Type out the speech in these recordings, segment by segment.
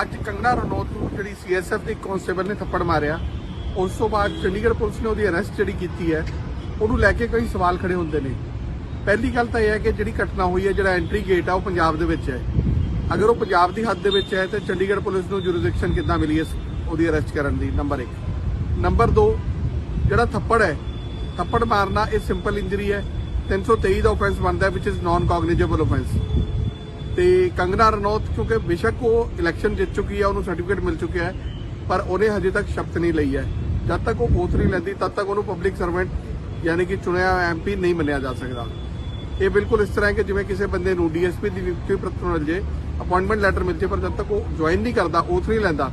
ਅੱਜ ਕੰਗਣਾ ਰਣੌਤ ਨੂੰ ਜਿਹੜੀ ਸੀਐਸਐਫ ਦੇ ਕਨਸਟੇਬਲ ਨੇ ਥੱਪੜ ਮਾਰਿਆ, ਉਸ ਤੋਂ ਬਾਅਦ ਚੰਡੀਗੜ੍ਹ ਪੁਲਿਸ ਨੇ ਉਹਦੀ ਅਰੈਸਟ ਜਿਹੜੀ ਕੀਤੀ ਹੈ, ਉਹਨੂੰ ਲੈ ਕੇ ਕਈ ਸਵਾਲ ਖੜੇ ਹੁੰਦੇ ਨੇ। ਪਹਿਲੀ ਗੱਲ ਤਾਂ ਇਹ ਹੈ ਕਿ ਜਿਹੜੀ ਘਟਨਾ ਹੋਈ ਹੈ, ਜਿਹੜਾ ਐਂਟਰੀ ਗੇਟ ਆ, ਉਹ ਪੰਜਾਬ ਦੇ ਵਿੱਚ ਹੈ। ਅਗਰ ਉਹ ਪੰਜਾਬ ਦੀ ਹੱਦ ਦੇ ਵਿੱਚ ਹੈ, ਤਾਂ ਚੰਡੀਗੜ੍ਹ ਪੁਲਿਸ ਨੂੰ ਜੁਰਿਸਡਿਕਸ਼ਨ ਕਿੱਦਾਂ ਮਿਲੀ ਇਸ ਉਹਦੀ ਅਰੈਸਟ ਕਰਨ ਦੀ? ਨੰਬਰ 1 ਨੰਬਰ 2 ਜਿਹੜਾ ਥੱਪੜ ਹੈ, ਥੱਪੜ ਮਾਰਨਾ ਇਹ ਸਿੰਪਲ ਇੰਜਰੀ ਹੈ। 323 ਦਾ ਆਫੈਂਸ ਬਣਦਾ ਹੈ ਵਿਚ ਇਜ਼ ਨਾਨ ਕੋਗਨੀਜੇਬਲ ਆਫੈਂਸ ਤੇ ਕੰਗਨਾ ਰਣੌਤ, ਕਿਉਂਕਿ ਬੇਸ਼ੱਕ ਉਹ ਇਲੈਕਸ਼ਨ ਜਿੱਤ ਚੁੱਕੀ ਹੈ ਉਹਨੂੰ ਸਰਟੀਫਿਕੇਟ ਮਿਲ ਚੁੱਕਿਆ ਹੈ, ਪਰ ਉਹਨੇ ਹਜੇ ਤੱਕ ਸ਼ਪਥ ਨਹੀਂ ਲਈ ਹੈ। ਜਦ ਤੱਕ ਉਹ oath ਨਹੀਂ ਲੈਂਦੀ, ਤਦ ਤੱਕ ਉਹਨੂੰ ਪਬਲਿਕ ਸਰਵੈਂਟ ਯਾਨੀ ਕਿ ਚੁਣਿਆ ਐਮਪੀ ਨਹੀਂ ਮੰਨਿਆ ਜਾ ਸਕਦਾ। ਇਹ ਬਿਲਕੁਲ ਇਸ ਤਰ੍ਹਾਂ ਹੈ ਕਿ ਜਿਵੇਂ ਕਿਸੇ ਬੰਦੇ ਨੂੰ ਡੀਐਸਪੀ ਦੀ ਨਿਯੁਕਤੀ ਪੱਤਰ ਮਿਲ ਜੇ ਅਪਾਇੰਟਮੈਂਟ ਲੈਟਰ ਮਿਲ ਜੇ, ਪਰ ਜਦ ਤੱਕ ਉਹ ਜੁਆਇਨ ਨਹੀਂ ਕਰਦਾ ਓਥ ਨਹੀਂ ਲੈਂਦਾ,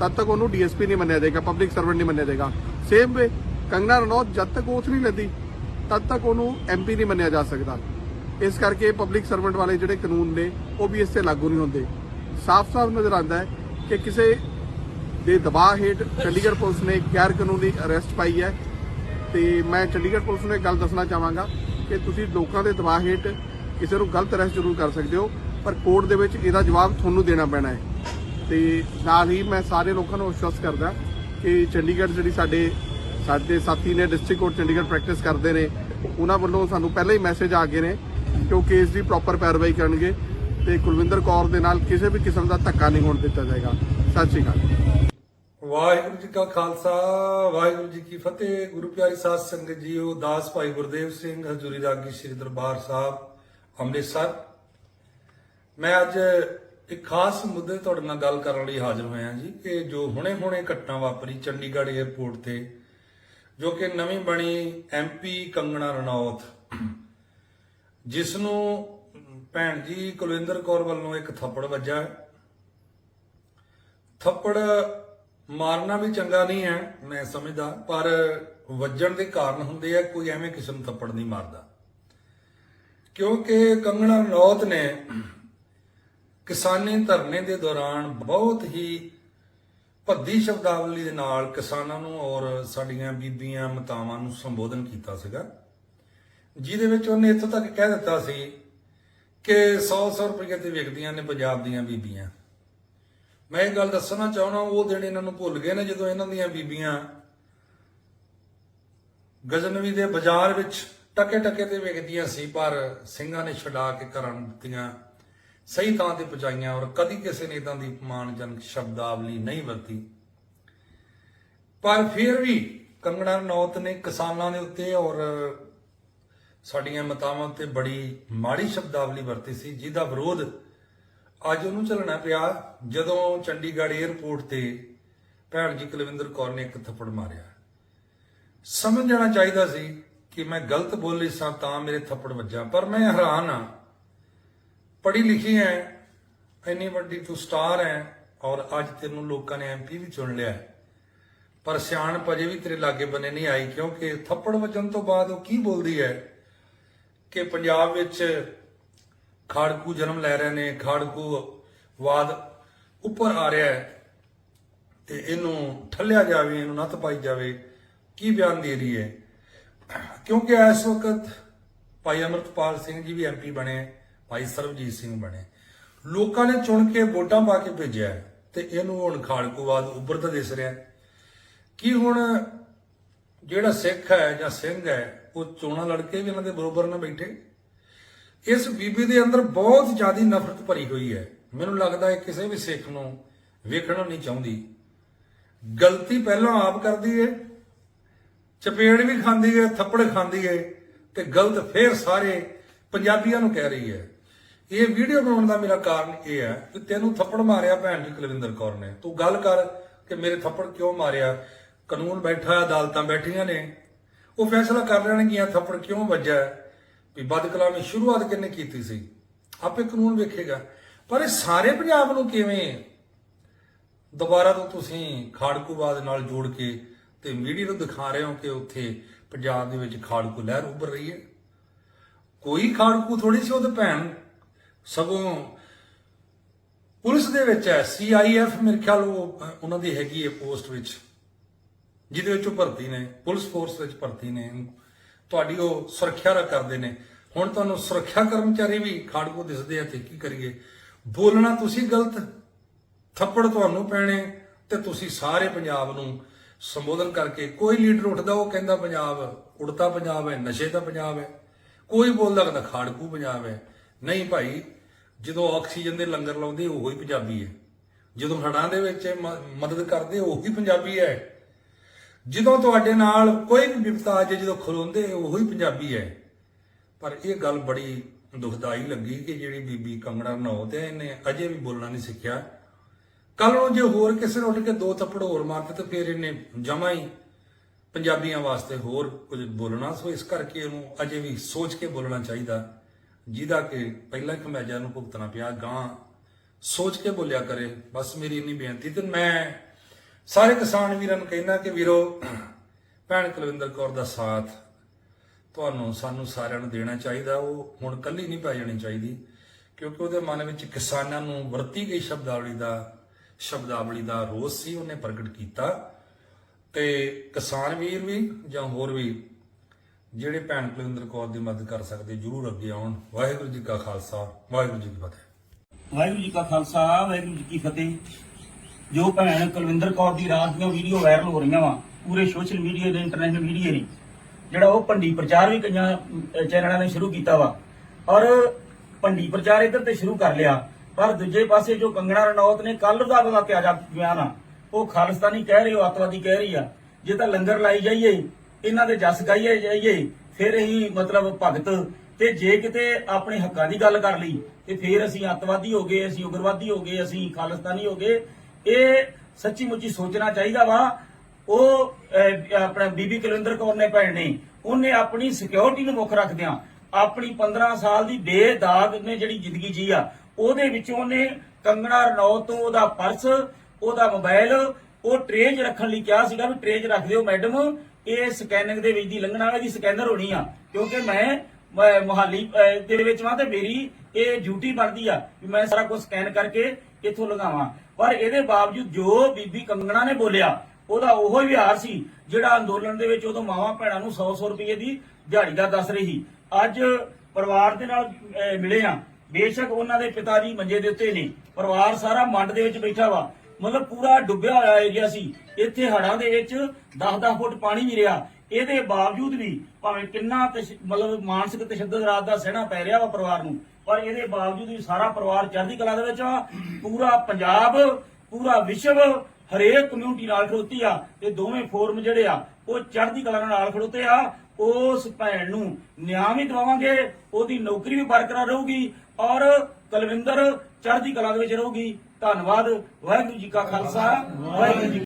ਤਦ ਤੱਕ ਉਹਨੂੰ ਡੀਐਸਪੀ ਨਹੀਂ ਮੰਨਿਆ ਜਾਏਗਾ ਪਬਲਿਕ ਸਰਵੈਂਟ ਨਹੀਂ ਮੰਨਿਆ ਜਾਏਗਾ। ਸੇਮ ਵੇ ਕੰਗਨਾ ਰਣੌਤ ਜਦ ਤੱਕ ਓਥ ਨਹੀਂ ਲੈਂਦੀ, ਤਦ ਤੱਕ ਉਹਨੂੰ ਐਮਪੀ ਨਹੀਂ ਮੰਨਿਆ ਜਾ ਸਕਦਾ। ਇਸ ਕਰਕੇ ਪਬਲਿਕ ਸਰਵੈਂਟ ਵਾਲੇ ਜਿਹੜੇ ਕਾਨੂੰਨ ਨੇ ਉਹ ਵੀ ਇਸ ਤੇ ਲਾਗੂ ਨਹੀਂ ਹੁੰਦੇ। ਸਾਫ਼-ਸਾਫ਼ ਨਜ਼ਰ ਆਉਂਦਾ ਹੈ ਕਿ ਕਿਸੇ ਦੇ ਦਬਾਅ ਹੇਠ ਚੰਡੀਗੜ੍ਹ ਪੁਲਿਸ ਨੇ ਗੈਰ ਕਾਨੂੰਨੀ ਅਰੈਸਟ ਪਾਈ ਹੈ। ਤੇ ਮੈਂ ਚੰਡੀਗੜ੍ਹ ਪੁਲਿਸ ਨੂੰ ਇਹ ਗੱਲ ਦੱਸਣਾ ਚਾਹਾਂਗਾ ਕਿ ਤੁਸੀਂ ਲੋਕਾਂ ਦੇ ਦਬਾਅ ਹੇਠ ਕਿਸੇ ਨੂੰ ਗਲਤ ਅਰੈਸਟ ਜ਼ਰੂਰ ਕਰ ਸਕਦੇ ਹੋ, ਪਰ ਕੋਰਟ ਦੇ ਵਿੱਚ ਇਹਦਾ ਜਵਾਬ ਤੁਹਾਨੂੰ ਦੇਣਾ ਪੈਣਾ ਹੈ। ਤੇ ਨਾਲ ਹੀ ਮੈਂ ਸਾਰੇ ਲੋਕਾਂ ਨੂੰ ਵਿਸ਼ਵਾਸ ਕਰਦਾ ਕਿ ਚੰਡੀਗੜ੍ਹ ਜਿਹੜੀ ਸਾਡੇ ਸਾਡੇ ਸਾਥੀ ਨੇ ਡਿਸਟ੍ਰਿਕਟ ਕੋਰਟ ਚੰਡੀਗੜ੍ਹ ਪ੍ਰੈਕਟਿਸ ਕਰਦੇ ਨੇ, ਉਹਨਾਂ ਵੱਲੋਂ ਸਾਨੂੰ ਪਹਿਲਾਂ ਹੀ ਮੈਸੇਜ ਆ ਗਏ ਨੇ ਕਿ ਉਹ ਕੇਸ ਦੀ ਪ੍ਰੋਪਰ ਪੈਰਵਾਈ ਕਰਨਗੇ। ਤੇ ਕੁਲਵਿੰਦਰ ਕੌਰ ਦੇ ਨਾਲ ਕਿਸੇ ਵੀ ਕਿਸਮ ਦਾ ਧੱਕਾ ਨਹੀਂ ਹੋਣ ਦਿੱਤਾ ਜਾਏਗਾ। ਸਤਿ ਸ਼੍ਰੀ ਅਕਾਲ। ਵਾਹਿਗੁਰੂ ਜੀ ਕਾ ਖਾਲਸਾ, ਵਾਹਿਗੁਰੂ ਜੀ ਕੀ ਫਤਿਹ। ਗੁਰੂ ਪਿਆਰੀ ਸਾਧ ਸੰਗਤ ਜੀਓ, ਦਾਸ ਭਾਈ ਗੁਰਦੇਵ ਸਿੰਘ, ਹਜ਼ੂਰੀ ਰਾਗੀ ਸ੍ਰੀ ਦਰਬਾਰ ਸਾਹਿਬ, ਅੰਮ੍ਰਿਤਸਰ। ਮੈਂ ਅੱਜ ਇੱਕ ਖਾਸ ਮੁੱਦੇ ਤੁਹਾਡੇ ਨਾਲ ਗੱਲ ਕਰਨ ਲਈ ਹਾਜ਼ਰ ਹੋਇਆ ਜੀ ਕਿ ਜੋ ਹੁਣੇ-ਹੁਣੇ ਘਟਨਾ ਵਾਪਰੀ ਚੰਡੀਗੜ੍ਹ 에ਅਰਪੋਰਟ ਤੇ, ਜੋ ਕਿ ਨਵੀਂ ਬਣੀ ਐਮਪੀ ਕੰਗਣਾ ਰਣੌਤ ਜਿਸ ਨੂੰ ਭੈਣ ਜੀ, ਕੁਲਵਿੰਦਰ ਕੌਰ ਵੱਲੋਂ ਇੱਕ ਥੱਪੜ ਵੱਜਾ ਹੈ। ਥੱਪੜ ਮਾਰਨਾ ਵੀ ਚੰਗਾ ਨਹੀਂ ਹੈ, ਮੈਂ ਸਮਝਦਾ, ਪਰ ਵੱਜਣ ਦੇ ਕਾਰਨ ਹੁੰਦੇ ਆ, ਕੋਈ ਐਵੇਂ ਕਿਸਮ ਥੱਪੜ ਨਹੀਂ ਮਾਰਦਾ। ਕਿਉਂਕਿ ਕੰਗਣਾ ਰਣੌਤ ਨੇ ਕਿਸਾਨੀ ਧਰਨੇ ਦੇ ਦੌਰਾਨ ਬਹੁਤ ਹੀ ਭੱਦੀ ਸ਼ਬਦਾਵਲੀ ਦੇ ਨਾਲ ਕਿਸਾਨਾਂ ਨੂੰ ਔਰ ਸਾਡੀਆਂ ਬੀਬੀਆਂ, ਮਾਤਾਵਾਂ ਨੂੰ ਸੰਬੋਧਨ ਕੀਤਾ ਸੀਗਾ। ਜਿਹਦੇ ਵਿੱਚ ਉਹਨੇ ਇੱਥੋਂ ਤੱਕ ਕਹਿ ਦਿੱਤਾ ਸੀ ਕਿ 100-100 ਰੁਪਏ ਤੇ ਵਿਕਦੀਆਂ ਨੇ ਪੰਜਾਬ ਦੀਆਂ ਬੀਬੀਆਂ। ਮੈਂ ਇਹ ਗੱਲ ਦੱਸਣਾ ਚਾਹਣਾ ਉਹ ਦਿਨ ਇਹਨਾਂ ਨੂੰ ਭੁੱਲ ਗਏ ਨੇ ਜਦੋਂ ਇਹਨਾਂ ਦੀਆਂ ਬੀਬੀਆਂ ਗਜ਼ਨਵੀ ਦੇ ਬਾਜ਼ਾਰ ਵਿੱਚ ਟਕੇ ਟਕੇ ਤੇ ਵਿਕਦੀਆਂ ਸੀ, ਪਰ ਸਿੰਘਾਂ ਨੇ ਛਡਾ ਕੇ ਕਰਨ ਦਿੱਤੀਆਂ, ਸਹੀ ਥਾਂ ਤੇ ਪਹੁੰਚਾਈਆਂ ਔਰ ਕਦੀ ਕਿਸੇ ਨੇ ਇਦਾਂ ਦੀ ਅਪਮਾਨਜਨਕ ਸ਼ਬਦਾਵਲੀ ਨਹੀਂ ਵਰਤੀ। ਪਰ ਫਿਰ ਵੀ ਕੰਗਣਾ ਨੌਤ ਨੇ ਕਿਸਾਨਾਂ ਦੇ ਉੱਤੇ ਔਰ ਸਾਡੀਆਂ ਮਤਾਵਾਂ ਉੱਤੇ ਬੜੀ ਮਾੜੀ ਸ਼ਬਦਾਵਲੀ ਵਰਤੀ ਸੀ, ਜਿਹਦਾ ਵਿਰੋਧ ਅੱਜ ਉਹਨੂੰ ਚੱਲਣਾ ਪਿਆ, ਜਦੋਂ ਚੰਡੀਗੜ੍ਹ 에ਅਰਪੋਰਟ ਤੇ ਭੈਣ ਜੀ ਕੁਲਵਿੰਦਰ ਕੌਰ ਨੇ ਇੱਕ ਥੱਪੜ ਮਾਰਿਆ। ਸਮਝ ਜਾਣਾ ਚਾਹੀਦਾ ਸੀ ਕਿ ਮੈਂ ਗਲਤ ਬੋਲੀ ਸਾਂ ਤਾਂ ਮੇਰੇ ਥੱਪੜ ਵੱਜਾ, ਪਰ ਮੈਂ ਹੈਰਾਨ ਆ ਪੜ੍ਹੀ ਲਿਖੀ ਐ, ਇੰਨੀ ਵੱਡੀ ਤੂੰ ਸਟਾਰ ਐ, ਔਰ ਅੱਜ ਤੈਨੂੰ ਲੋਕਾਂ ਨੇ ਐਮਪੀ ਵੀ ਚੁਣ ਲਿਆ। ਪਰ ਸਿਆਣ ਅਜੇ ਵੀ ਤੇਰੇ ਲਾਗੇ ਬੰਨੇ ਨਹੀਂ ਆਈ, ਕਿਉਂਕਿ ਥੱਪੜ ਵੱਜਣ ਤੋਂ ਬਾਅਦ ਉਹ ਕੀ ਬੋਲਦੀ ਹੈ ਕਿ ਪੰਜਾਬ ਵਿੱਚ ਖਾੜਕੂ ਜਨਮ ਲੈ ਰਹੇ ਨੇ, ਖਾੜਕੂ ਵਾਦ ਉੱਪਰ ਆ ਰਿਹਾ ਹੈ ਤੇ ਇਹਨੂੰ ਠੱਲਿਆ ਜਾਵੇ, ਇਹਨੂੰ ਨੱਥ ਪਾਈ ਜਾਵੇ, ਕੀ ਬਿਆਨ ਦੇ ਰਹੀ ਹੈ? ਕਿਉਂਕਿ ਇਸ ਵਕਤ ਭਾਈ ਅਮਰਤਪਾਲ ਸਿੰਘ ਜੀ ਵੀ ਐਮਪੀ ਬਣੇ, ਭਾਈ ਸਰਬਜੀਤ ਸਿੰਘ ਬਣੇ। ਲੋਕਾਂ ਨੇ ਚੁਣ ਕੇ ਵੋਟਾਂ ਪਾ ਕੇ ਭੇਜਿਆ ਹੈ ਤੇ ਇਹਨੂੰ ਹੁਣ ਖਾੜਕੂਵਾਦ ਉੱਭਰਦਾ ਦਿਸ ਰਿਹਾ ਕੀ ਹੁਣ ਜਿਹੜਾ ਸਿੱਖ ਹੈ ਜਾਂ ਸਿੰਘ ਹੈ ਉਹ ਚੋਣਾਂ ਲੜ ਕੇ ਵੀ ਇਹਨਾਂ ਦੇ ਬਰੋਬਰ ਨਾ ਬੈਠੇ। ਇਸ ਬੀਬੀ ਦੇ ਅੰਦਰ ਬਹੁਤ ਜ਼ਿਆਦੀ ਨਫ਼ਰਤ ਭਰੀ ਹੋਈ ਹੈ। ਮੈਨੂੰ ਲੱਗਦਾ ਹੈ ਕਿਸੇ ਵੀ ਸਿੱਖ ਨੂੰ ਵੇਖਣਾ ਨਹੀਂ ਚਾਹੁੰਦੀ। ਗਲਤੀ ਪਹਿਲਾਂ ਆਪ ਕਰਦੀ ਹੈ ਚਪੇੜ ਵੀ ਖਾਂਦੀ ਹੈ ਥੱਪੜ ਖਾਂਦੀ ਹੈ ਤੇ ਗਲਤ ਫੇਰ ਸਾਰੇ ਪੰਜਾਬੀਆਂ ਨੂੰ ਕਹਿ ਰਹੀ ਹੈ। ਇਹ ਵੀਡੀਓ ਬਣਾਉਣ ਦਾ ਮੇਰਾ ਕਾਰਨ ਇਹ ਹੈ ਕਿ ਤੈਨੂੰ ਥੱਪੜ ਮਾਰਿਆ ਭੈਣ ਜੀ ਕੁਲਵਿੰਦਰ ਕੌਰ ਨੇ। ਤੂੰ ਗੱਲ ਕਰ ਕਿ ਮੇਰੇ ਥੱਪੜ ਕਿਉਂ ਮਾਰਿਆ? ਕਾਨੂੰਨ ਬੈਠਾ, ਅਦਾਲਤਾਂ ਬੈਠੀਆਂ ਨੇ। ਉਹ ਫੈਸਲਾ ਕਰ ਲੈਣਗੀਆਂ ਥੱਪੜ ਕਿਉਂ ਵੱਜਾ ਹੈ, ਵੀ ਬਦਕਲਾਮੀ ਸ਼ੁਰੂਆਤ ਕਿੰਨੇ ਕੀਤੀ ਸੀ? ਆਪੇ ਕਾਨੂੰਨ ਵੇਖੇਗਾ। ਪਰ ਇਹ ਸਾਰੇ ਪੰਜਾਬ ਨੂੰ ਕਿਵੇਂ ਦੁਬਾਰਾ ਤੋਂ ਤੁਸੀਂ ਖਾੜਕੂਵਾਦ ਨਾਲ ਜੋੜ ਕੇ ਤੇ ਮੀਡੀਆ ਨੂੰ ਦਿਖਾ ਰਹੇ ਹੋ ਕਿ ਉੱਥੇ ਪੰਜਾਬ ਦੇ ਵਿੱਚ ਖਾੜਕੂ ਲਹਿਰ ਉੱਭਰ ਰਹੀ ਹੈ। ਕੋਈ ਖਾੜਕੂ ਥੋੜੀ ਸੀ ਉਹਦੇ ਭੈਣ। ਸਗੋਂ ਪੁਲਿਸ ਦੇ ਵਿੱਚ ਹੈ ਸੀਆਈਐਫ ਮੇਰੇ ਖਿਆਲ ਉਹ ਉਹਨਾਂ ਦੀ ਹੈਗੀ ਹੈ ਪੋਸਟ ਵਿੱਚ। ਜਿਹਦੇ ਵਿੱਚ ਉਹ ਭਰਤੀ ਨੇ, ਪੁਲਿਸ ਫੋਰਸ ਵਿੱਚ ਭਰਤੀ ਨੇ, ਤੁਹਾਡੀ ਉਹ ਸੁਰੱਖਿਆ ਰ ਕਰਦੇ ਨੇ। ਹੁਣ ਤੁਹਾਨੂੰ ਸੁਰੱਖਿਆ ਕਰਮਚਾਰੀ ਵੀ ਖਾੜਕੂ ਦਿਸਦੇ ਆ ਤੇ ਕੀ ਕਰੀਏ? ਬੋਲਣਾ ਤੁਸੀਂ ਗਲਤ, ਥੱਪੜ ਤੁਹਾਨੂੰ ਪੈਣੇ ਤੇ ਤੁਸੀਂ ਸਾਰੇ ਪੰਜਾਬ ਨੂੰ ਸੰਬੋਧਨ ਕਰਕੇ ਕੋਈ ਲੀਡਰ ਉੱਠਦਾ, ਉਹ ਕਹਿੰਦਾ ਪੰਜਾਬ ਉੜਤਾ ਪੰਜਾਬ ਹੈ, ਨਸ਼ੇ ਦਾ ਪੰਜਾਬ ਹੈ। ਕੋਈ ਬੋਲਦਾ ਕਹਿੰਦਾ ਖਾੜਕੂ ਪੰਜਾਬ ਹੈ। ਨਹੀਂ ਭਾਈ, ਜਦੋਂ ਆਕਸੀਜਨ ਦੇ ਲੰਗਰ ਲਾਉਂਦੇ, ਉਹ ਹੀ ਪੰਜਾਬੀ ਹੈ। ਜਦੋਂ ਹੜਾਂ ਦੇ ਵਿੱਚ ਮ- ਮਦਦ ਕਰਦੇ, ਉਹ ਹੀ ਪੰਜਾਬੀ ਹੈ। ਜਦੋਂ ਤੁਹਾਡੇ ਨਾਲ ਕੋਈ ਵੀ ਵਿਪਤਾ ਆ ਜੇ ਜਦੋਂ ਖਲੋਂਦੇ, ਉਹੀ ਪੰਜਾਬੀ ਹੈ। ਪਰ ਇਹ ਗੱਲ ਬੜੀ ਦੁਖਦਾਈ ਲੱਗੀ ਕਿ ਜਿਹੜੀ ਬੀਬੀ ਕੰਗਣਾ ਰਣੌਤ ਹੈ, ਇਹਨੇ ਅਜੇ ਵੀ ਬੋਲਣਾ ਨਹੀਂ ਸਿੱਖਿਆ। ਕੱਲ ਨੂੰ ਜੇ ਹੋਰ ਕਿਸੇ ਨੇ ਉੱਠ ਕੇ ਦੋ ਥੱਪੜ ਹੋਰ ਮਾਰਦੇ, ਤਾਂ ਫਿਰ ਇਹਨੇ ਜਮਾ ਹੀ ਪੰਜਾਬੀਆਂ ਵਾਸਤੇ ਹੋਰ ਕੁਝ ਬੋਲਣਾ। ਸੋ ਇਸ ਕਰਕੇ ਇਹਨੂੰ ਅਜੇ ਵੀ ਸੋਚ ਕੇ ਬੋਲਣਾ ਚਾਹੀਦਾ। ਜਿਹਦਾ ਕਿ ਪਹਿਲਾਂ ਕਮੈਜਾ ਨੂੰ ਭੁਗਤਣਾ ਪਿਆ, ਗਾਂ ਸੋਚ ਕੇ ਬੋਲਿਆ ਕਰੇ। ਬਸ ਮੇਰੀ ਇੰਨੀ ਬੇਨਤੀ ਤੇ ਮੈਂ ਸਾਰੇ ਕਿਸਾਨ ਵੀਰਾਂ ਨੂੰ ਕਹਿਣਾ ਕਿ ਵੀਰੋ, ਭੈਣ ਕੁਲਵਿੰਦਰ ਕੌਰ ਦਾ ਸਾਥ ਤੁਹਾਨੂੰ ਸਾਨੂੰ ਸਾਰਿਆਂ ਨੂੰ ਦੇਣਾ ਚਾਹੀਦਾ, ਉਹ ਹੁਣ ਕੱਲੀ ਨਹੀਂ ਪੈ ਜਾਣੀ ਚਾਹੀਦੀ, ਕਿਉਂਕਿ ਉਹਦੇ ਮਨ ਵਿੱਚ ਕਿਸਾਨਾਂ ਨੂੰ ਵਰਤੀ ਗਈ ਸ਼ਬਦਾਵਲੀ ਦਾ ਸ਼ਬਦਾਵਲੀ ਦਾ ਰੋਸ ਸੀ, ਉਹਨੇ ਪ੍ਰਗਟ ਕੀਤਾ। ਤੇ ਕਿਸਾਨ ਵੀਰ ਵੀ, ਜਾਂ ਹੋਰ ਵੀ, ਜਿਹੜੇ ਭੈਣ ਕੁਲਵਿੰਦਰ ਕੌਰ ਦੀ ਮਦਦ ਕਰ ਸਕਦੇ, ਜਰੂਰ ਅੱਗੇ ਆਉਣ। ਵਾਹਿਗੁਰੂ ਜੀ ਕਾ ਖਾਲਸਾ, ਵਾਹਿਗੁਰੂ ਜੀ ਕੀ ਫਤਿਹ। ਵਾਹਿਗੁਰੂ ਜੀ ਕਾ ਖਾਲਸਾ, ਵਾਹਿਗੁਰੂ ਜੀ ਕੀ ਫਤਿਹ। ਜੋ ਭੈਣ ਕੁਲਵਿੰਦਰ ਕੌਰ ਦੀ ਰਾਤ ਦੀਆਂ ਵੀਡੀਓ ਵਾਇਰਲ ਹੋ ਰਹੀਆਂ ਵਾ, ਪੂਰੇ ਸੋਸ਼ਲ ਮੀਡੀਆ ਤੇ ਇੰਟਰਨੈਸ਼ਨਲ ਮੀਡੀਆ ਨੇ। ਜਿਹੜਾ ਉਹ ਭੰਡੀ ਪ੍ਰਚਾਰ ਵੀ ਕਈਆਂ ਚੈਨਲਾਂ ਨੇ ਸ਼ੁਰੂ ਕੀਤਾ ਵਾ। ਔਰ ਭੰਡੀ ਪ੍ਰਚਾਰ ਇੱਧਰ ਤੇ ਸ਼ੁਰੂ ਕਰ ਲਿਆ। ਪਰ ਦੂਜੇ ਪਾਸੇ ਜੋ ਕੰਗਣਾ ਰਣੌਤ ਨੇ ਕੱਲ ਦਾ ਉਹਦਾ ਪਿਆਜਾ ਬਿਆਨ ਆ। ਉਹ ਖਾਲਿਸਤਾਨੀ ਕਹਿ ਰਹੀ, ਉਹ ਅੱਤਵਾਦੀ ਕਹਿ ਰਹੀ ਆ। ਜੇ ਤਾਂ ਲੰਗਰ ਲਾਈ ਜਾਈਏ, ਇਹਨਾਂ ਦੇ ਜਸ ਗਾਈਏ ਜਾਈਏ, ਫਿਰ ਅਸੀਂ ਮਤਲਬ ਭਗਤ। ਤੇ ਜੇ ਕਿਤੇ ਆਪਣੇ ਹੱਕਾਂ ਦੀ ਗੱਲ ਕਰ ਲਈ, ਤੇ ਫਿਰ ਅਸੀਂ ਅੱਤਵਾਦੀ ਹੋ ਗਏ, ਅਸੀਂ ਉਗਰਵਾਦੀ ਹੋ ਗਏ, ਅਸੀਂ ਖਾਲਿਸਤਾਨੀ ਹੋ ਗਏ ਇਹ ਸੱਚੀ ਮੁੱਚੀ ਸੋਚਣਾ ਚਾਹੀਦਾ ਵਾ। ਉਹ ਆਪਣਾ ਬੀਬੀ ਕੁਲਵਿੰਦਰ ਕੌਰ ਨੇ ਭੈਣ ਨੇ, ਉਹਨੇ ਆਪਣੀ ਸਿਕਿਉਰਿਟੀ ਨੂੰ ਮੁੱਖ ਰੱਖਦਿਆਂ ਆਪਣੀ 15 ਸਾਲ ਦੀ ਬੇਦਾਗ ਨੇ ਜਿਹੜੀ ਜ਼ਿੰਦਗੀ ਜੀ ਆ, ਉਹਦੇ ਵਿੱਚੋਂ ਉਹਨੇ ਕੰਗਣਾ ਰਣੌਤ ਤੋਂ ਉਹਦਾ ਪਰਸ, ਉਹਦਾ ਮੋਬਾਈਲ ਉਹ ਟ੍ਰੇਜ ਰੱਖਣ ਲਈ ਕਿਹਾ ਸੀਗਾ ਵੀ ਟ੍ਰੇਜ ਰੱਖ ਦਿਓ ਮੈਡਮ ਇਹ ਸਕੈਨਿੰਗ ਦੇ ਵਿੱਚ ਦੀ ਲੰਘਣਾ ਇਹਦੀ ਸਕੈਨਰ ਹੋਣੀ ਆ। ਕਿਉਂਕਿ ਮੈਂ ਮੁਹਾਲੀ ਦੇ ਵਿੱਚ ਵਾਂ ਤੇ ਮੇਰੀ ਇਹ ਡਿਊਟੀ ਬਣਦੀ ਆ ਵੀ ਮੈਂ ਸਾਰਾ ਕੁਝ ਸਕੈਨ ਕਰਕੇ ਇੱਥੋਂ ਲਗਾਵਾਂ ਪਰ ਇਹਦੇ ਬਾਵਜੂਦ ਜੋ ਬੀਬੀ ਕੰਗਣਾ ਨੇ ਬੋਲਿਆ, ਉਹਦਾ ਉਹੋ ਹੀ ਵਿਹਾਰ ਸੀ ਜਿਹੜਾ ਅੰਦੋਲਨ ਦੇ ਵਿੱਚ ਉਦੋਂ ਮਾਵਾਂ ਭੈਣਾਂ ਨੂੰ 100-100 ਰੁਪਏ ਦੀ ਦਿਹਾੜੀ ਦਾ ਦੱਸ ਰਹੀ ਅੱਜ ਪਰਿਵਾਰ ਦੇ ਨਾਲ ਮਿਲੇ ਆ ਬੇਸ਼ੱਕ ਉਹਨਾਂ ਦੇ ਪਿਤਾ ਜੀ ਮੰਜੇ ਦੇ ਉੱਤੇ ਨੇ। ਪਰਿਵਾਰ ਸਾਰਾ ਮੰਡ ਦੇ ਵਿੱਚ ਬੈਠਾ ਵਾ। ਮਤਲਬ ਪੂਰਾ ਡੁੱਬਿਆ ਹੋਇਆ ਏਰੀਆ ਸੀ। ਇੱਥੇ ਹੜਾਂ ਦੇ ਵਿੱਚ 10-10 ਫੁੱਟ ਪਾਣੀ ਵੀ ਰਿਹਾ। ਇਹਦੇ ਬਾਵਜੂਦ ਵੀ ਭਾਵੇਂ ਕਿੰਨਾ ਮਤਲਬ ਮਾਨਸਿਕ ਤਸ਼ੱਦਦ ਰਾਤ ਦਾ ਸਹਿਣਾ ਪੈ ਰਿਹਾ ਵਾ ਪਰਿਵਾਰ ਨੂੰ ਪਰ ਇਹਦੇ ਬਾਵਜੂਦ ਵੀ ਸਾਰਾ ਪਰਿਵਾਰ ਚੜ੍ਹਦੀ ਕਲਾ ਦੇ ਵਿੱਚ ਆ, ਪੂਰਾ ਪੰਜਾਬ, ਪੂਰਾ ਵਿਸ਼ਵ ਹਰੇਕ ਕਮਿਊਨਿਟੀ ਨਾਲ ਖੜੋਤੀ ਆ ਤੇ ਦੋਵੇਂ ਫੋਰਮ ਜਿਹੜੇ ਆ, ਉਹ ਚੜ੍ਹਦੀ ਕਲਾ ਨਾਲ ਖੜੋਤੇ ਆ। ਉਸ ਭੈਣ ਨੂੰ ਨਿਆਂ ਵੀ ਦਵਾਵਾਂਗੇ, ਉਹਦੀ ਨੌਕਰੀ ਵੀ ਬਰਕਰਾਰ ਰਹੂਗੀ ਔਰ ਕਲਵਿੰਦਰ ਚੜ੍ਹਦੀ ਕਲਾ ਦੇ ਵਿੱਚ ਰਹੂਗੀ। ਧੰਨਵਾਦ, ਵਾਹਿਗੁਰੂ ਜੀ ਕਾ ਖਾਲਸਾ, ਵਾਹਿਗੁਰੂ ਜੀ